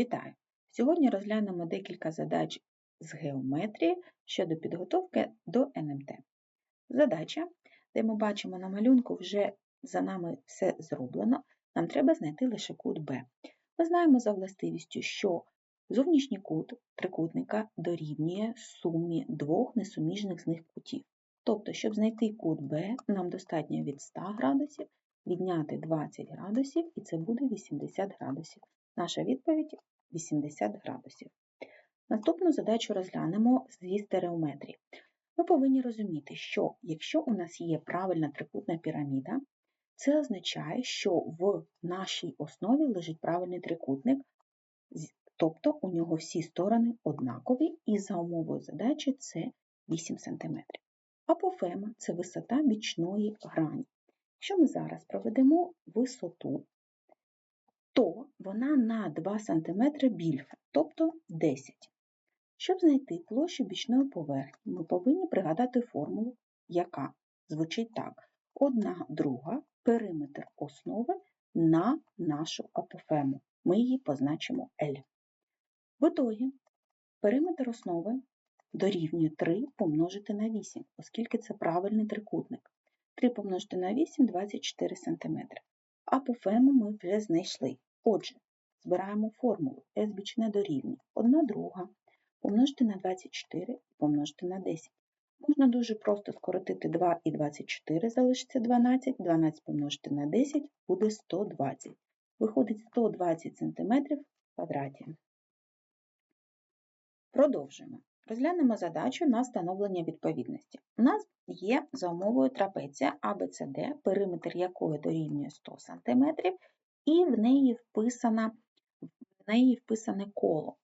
Вітаю! Сьогодні розглянемо декілька задач з геометрії щодо підготовки до НМТ. Задача, де ми бачимо на малюнку, вже за нами все зроблено, нам треба знайти лише кут Б. Ми знаємо за властивістю, що зовнішній кут трикутника дорівнює сумі двох несуміжних з них кутів. Тобто, щоб знайти кут Б, нам достатньо від 100 градусів відняти 20 градусів, і це буде 80 градусів. Наша відповідь 80 градусів. Наступну задачу розглянемо зі стереометрії. Ми повинні розуміти, що якщо у нас є правильна трикутна піраміда, це означає, що в нашій основі лежить правильний трикутник, тобто у нього всі сторони однакові, і за умовою задачі це 8 см. Апофема це висота бічної грані. Якщо ми зараз проведемо висоту то вона на 2 см більша, тобто 10. Щоб знайти площу бічної поверхні, ми повинні пригадати формулу, яка звучить так: 1 друга периметр основи на нашу апофему. Ми її позначимо L. В ітогі периметр основи дорівнює 3 помножити на 8, оскільки це правильний трикутник. 3 помножити на 8 24 см. Апофему ми вже знайшли. Отже, збираємо формулу S бічне дорівнює 1 друга помножити на 24 і помножити на 10. Можна дуже просто скоротити 2 і 24, залишиться 12, 12 помножити на 10 буде 120. Виходить 120 см в квадраті. Продовжуємо. Розглянемо задачу на встановлення відповідності. У нас є за умовою трапеція ABCD, периметр якої дорівнює 100 см, і в неї вписана, в неї вписане коло.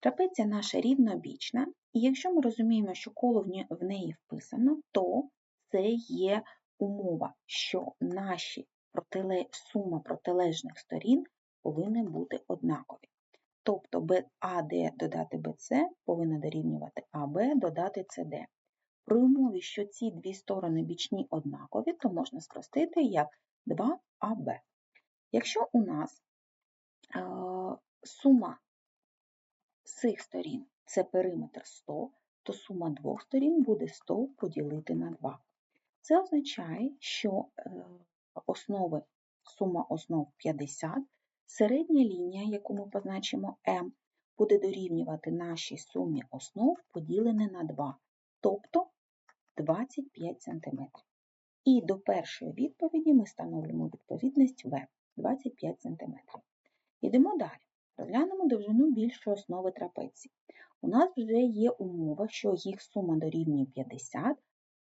Трапеція наша рівнобічна, і якщо ми розуміємо, що коло в неї вписано, то це є умова, що наші сума протилежних сторін повинні бути однакові. Тобто АД додати БЦ повинна дорівнювати АБ додати СД. При умові, що ці дві сторони бічні однакові, то можна спростити як 2АБ. Якщо у нас е, сума цих сторін це периметр 100, то сума двох сторін буде 100 поділити на 2. Це означає, що е, основи, сума основ 50, середня лінія, яку ми позначимо М, буде дорівнювати нашій сумі основ поділене на 2, тобто 25 см. І до першої відповіді ми встановлюємо відповідність В. 25 см. Йдемо далі. Розглянемо довжину більшої основи трапеції. У нас вже є умова, що їх сума дорівнює 50,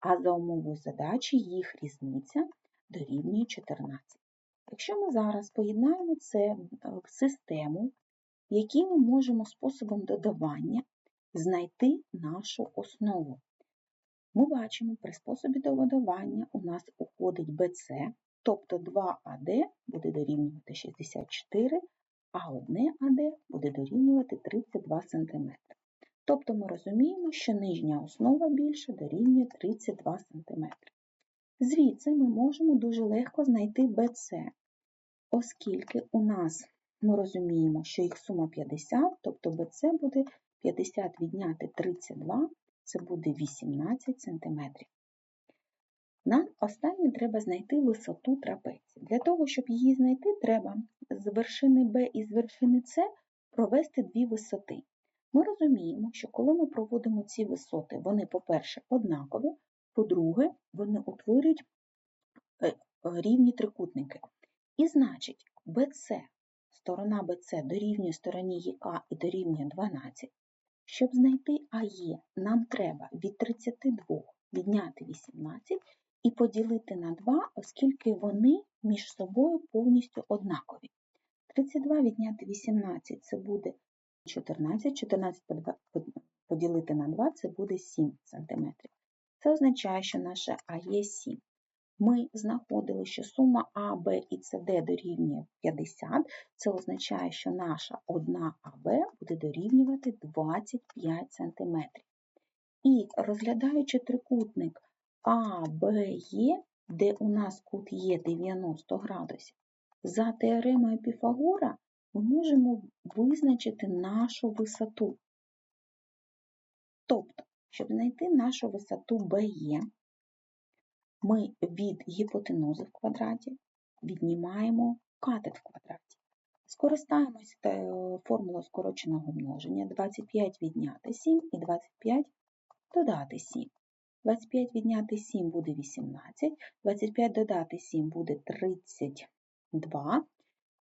а за умовою задачі їх різниця дорівнює 14. Якщо ми зараз поєднаємо це в систему, в ми можемо способом додавання знайти нашу основу. Ми бачимо, при способі додавання у нас уходить BC, Тобто 2АД буде дорівнювати 64, а 1АД буде дорівнювати 32 см. Тобто ми розуміємо, що нижня основа більше дорівнює 32 см. Звідси ми можемо дуже легко знайти BC, оскільки у нас ми розуміємо, що їх сума 50, тобто BC буде 50 відняти 32, це буде 18 см. Нам останнє треба знайти висоту трапеції. Для того, щоб її знайти, треба з вершини Б і з вершини С провести дві висоти. Ми розуміємо, що коли ми проводимо ці висоти, вони, по-перше, однакові, по-друге, вони утворюють е, рівні трикутники. І значить, BC, сторона BC дорівнює стороні ЄК і дорівнює 12. Щоб знайти АЕ, нам треба від 32 відняти 18 і поділити на 2, оскільки вони між собою повністю однакові. 32 відняти 18 це буде 14, 14 поділити на 2 це буде 7 см. Це означає, що наша А є 7. Ми знаходили, що сума А, Б і СД дорівнює 50. Це означає, що наша одна АБ буде дорівнювати 25 см. І розглядаючи трикутник а, Б, Є, де у нас кут є 90 градусів, за теоремою Піфагора ми можемо визначити нашу висоту. Тобто, щоб знайти нашу висоту BE, ми від гіпотенузи в квадраті віднімаємо катет в квадраті. Скористаємось е, формулою скороченого множення 25 відняти 7 і 25 додати 7. 25 відняти 7 буде 18, 25 додати 7 буде 32,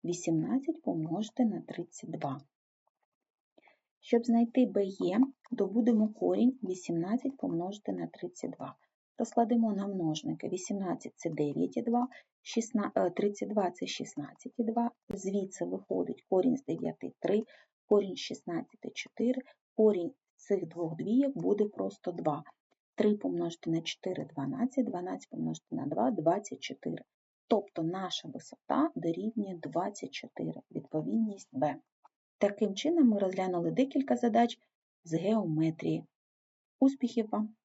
18 помножити на 32. Щоб знайти BE, добудемо корінь 18 помножити на 32. Розкладемо на множники 18 це 9,2, 32 це 16,2, звідси виходить корінь з 9 3, корінь з 16 4, корінь цих двох двійок буде просто 2. 3 помножити на 4 – 12, 12 помножити на 2 – 24. Тобто наша висота дорівнює 24, відповідність Б. Таким чином ми розглянули декілька задач з геометрії. Успіхів вам!